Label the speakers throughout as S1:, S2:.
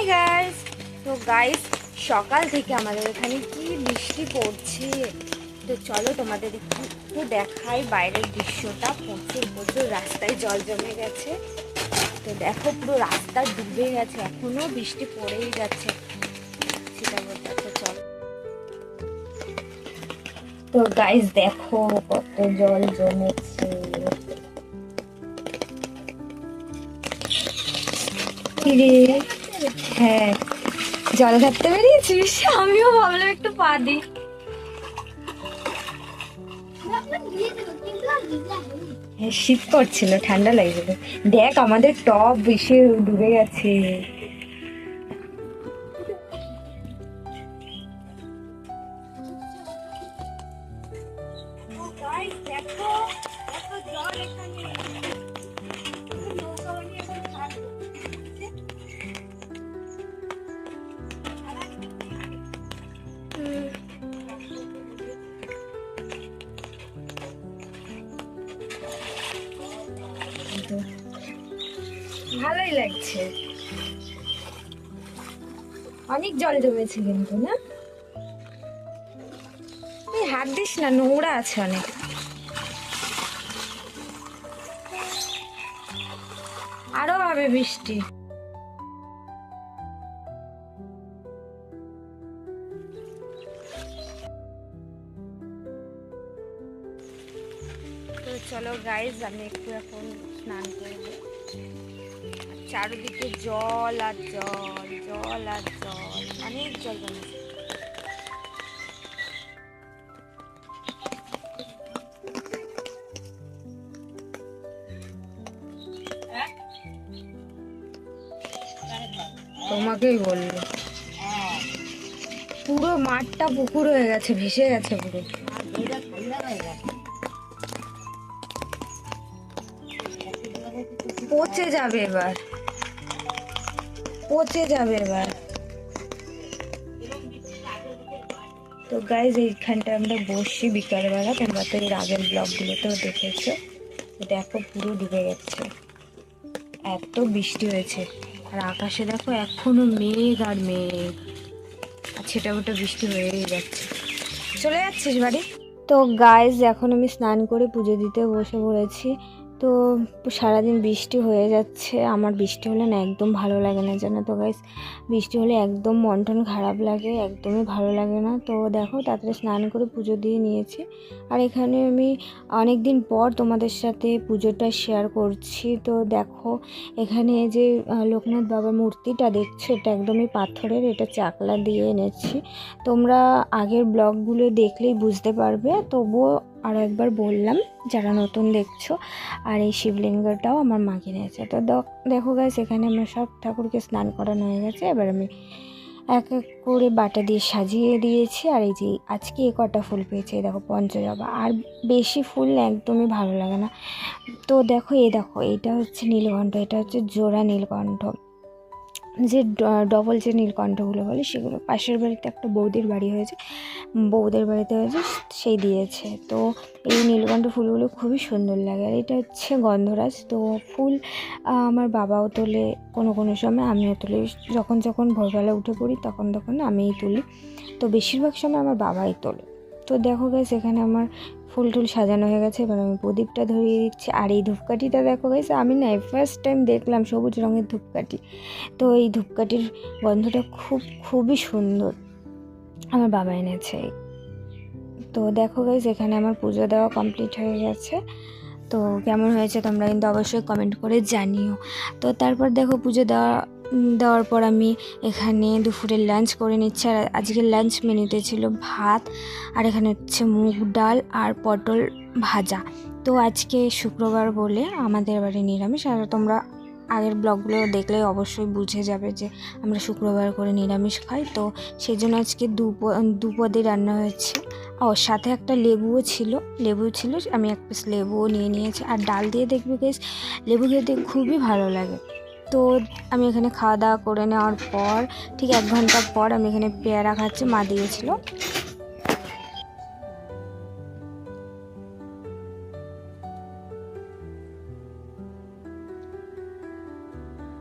S1: Hi guys তো guys সকাল থেকে আমাদের এখানে কি বৃষ্টি পড়ছে? তো চলো তোমাদের একটু দেখাই বাইরের দৃশ্যটা। প্রচুর প্রচুর রাস্তায় জল জমে গেছে। তো দেখো, পুরো রাস্তা ডুবে গেছে। এখনও বৃষ্টি পড়েই যাচ্ছে। সেটা বলতে তো চলো। তো গাইস দেখো কত জল জমেছে। কিরে হ্যাঁ। জলে থাকতে বেরিয়েছিস? আমিও ভাবলাম একটু পা দিই হ্যাঁ, শীত করছিল ঠান্ডা লাগছিল। দেখ আমাদের টপ বেশি ডুবে গেছে। ভালোই লাগছে। অনেক জল জমেছে কিন্তু, না? তুই হাত দিস না, নোংরা আছে অনেক। আরও হবে বৃষ্টি। তো চলো গাইজ আমি একটু এখন স্নান করব চারিদিকে জল আর জল জল আর জল, অনেক জল তোমাকেই বলল পুরো মাঠটা পুকুর হয়ে গেছে, ভেসে গেছে পুরো। পচে যাবে এবার। পচে যাবে এবার। তো গাইজ এইখানটা আমরা বসি বিকালবেলা। তোমরা তো এর আগের ব্লগগুলোতেও দেখেছ। দেখো, পুরো ডুবে গেছে। এত বৃষ্টি হয়েছে। আর আকাশে দেখো, এখনও মেঘ আর মেঘ। আর ছেটা মোটা বৃষ্টি হয়েই যাচ্ছে। চলে যাচ্ছিস বাড়ি? তো গাইজ এখন আমি স্নান করে পুজো দিতে বসে পড়েছি। তো সারাদিন বৃষ্টি হয়ে যাচ্ছে। আমার বৃষ্টি হলে না একদম ভালো লাগে না, জানো তো গাইস বৃষ্টি হলে একদম মন টন খারাপ লাগে, একদমই ভালো লাগে না। তো দেখো, তাড়াতাড়ি স্নান করে পুজো দিয়ে নিয়েছি। আর এখানে আমি অনেক দিন পর তোমাদের সাথে পুজোটা শেয়ার করছি। তো দেখো, এখানে যে লোকনাথ বাবার মূর্তিটা দেখছ? এটা একদমই পাথরের, এটা চাকলা দিয়ে এনেছি। তোমরা আগের ব্লগগুলো দেখলেই বুঝতে পারবে। তবুও আরও একবার বললাম, যারা নতুন দেখছ, আর এই শিবলিঙ্গটাও আমার মা কিনেছে তো দেখো গাছ এখানে আমার সব ঠাকুরকে স্নান করানো হয়ে গেছে। এবার আমি এক এক করে বাটা দিয়ে সাজিয়ে দিয়েছি। আর এই যে আজকে এ কটা ফুল পেয়েছে, এই দেখো পঞ্চজবা। আর বেশি ফুল একদমই ভালো লাগে না। তো দেখো, এই দেখো এটা হচ্ছে নীলকণ্ঠ, এটা হচ্ছে জোড়া নীলকণ্ঠ। যে ডবল যে নীলকণ্ঠগুলো বলে সেগুলো, পাশের বাড়িতে একটা বৌদির বাড়ি হয়েছে বৌদের বাড়িতে হয়েছে, সেই দিয়েছে। তো এই নীলকণ্ঠ ফুলগুলো খুবই সুন্দর লাগে। আর এটা হচ্ছে গন্ধরাজ। তো ফুল আমার বাবাও তোলে কোনো কোনো সময়, আমিও তুলি। যখন যখন ভোরবেলা উঠে পড়ি, তখন তখন আমিই তুলি। তো বেশিরভাগ সময় আমার বাবাই তোলে। তো দেখো গেছে এখানে আমার ফুল টুল সাজানো হয়ে গেছে, এবার আমি প্রদীপটা ধরিয়ে দিচ্ছি। আর এই ধূপকাঠিটা দেখো গেছে আমি না ফার্স্ট টাইম দেখলাম সবুজ রঙের ধূপকাঠি। তো এই ধূপকাঠির গন্ধটা খুব, খুবই সুন্দর। আমার বাবা এনেছে। তো দেখো গাইজ এখানে আমার পুজো দেওয়া কমপ্লিট হয়ে গেছে। তো কেমন হয়েছে তোমরা কিন্তু অবশ্যই কমেন্ট করে জানিও। তো তারপর দেখো পুজো দেওয়া দেওয়ার পর আমি এখানে দুপুরের লাঞ্চ করে নিচ্ছি। আর আজকের লাঞ্চ মেনুতে ছিল ভাত, আর এখানে হচ্ছে মুগ ডাল আর পটল ভাজা। তো আজকে শুক্রবার বলে আমাদের বাড়ি নিরামিষ। আর তোমরা আগের ব্লগগুলো দেখলে অবশ্যই বুঝে যাবে যে আমরা শুক্রবার করে নিরামিষ খাই। তো সেই জন্য আজকে দুপ দুপদে রান্না হয়েছে। ও, সাথে একটা লেবুও ছিল, লেবু ছিল। আমি এক পিস লেবুও নিয়ে নিয়েছি। আর ডাল দিয়ে দেখবে বেশ লেবু খেতে খুবই ভালো লাগে। তো আমি এখানে খাওয়া দাওয়া করে নেওয়ার পর ঠিক এক ঘণ্টা পর আমি এখানে পেয়ারা খাচ্ছি মা দিয়েছিল।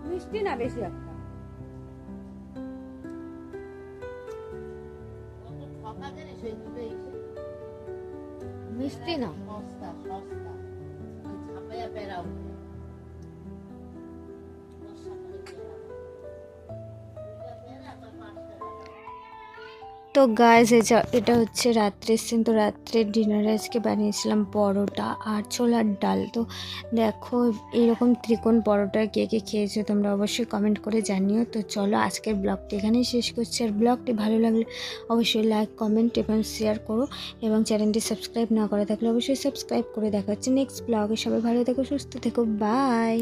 S2: মিষ্টি না বেশি মিষ্টি না?
S1: তো গাইজ এটা হচ্ছে রাত্রের সিন তো রাত্রের ডিনারে আজকে বানিয়েছিলাম পরোটা আর ছোলার ডাল। তো দেখো, এরকম ত্রিকোণ পরোটা কে কে খেয়েছো তোমরা অবশ্যই কমেন্ট করে জানিও। তো চলো, আজকের ব্লগটি এখানেই শেষ করছি। আর ব্লগটি ভালো লাগলে অবশ্যই লাইক কমেন্ট এবং শেয়ার করো এবং চ্যানেলটি সাবস্ক্রাইব না করে থাকলে অবশ্যই সাবস্ক্রাইব করে দেখা হচ্ছে নেক্সট ব্লগে সবাই ভালো থেকো, সুস্থ থেকো বাই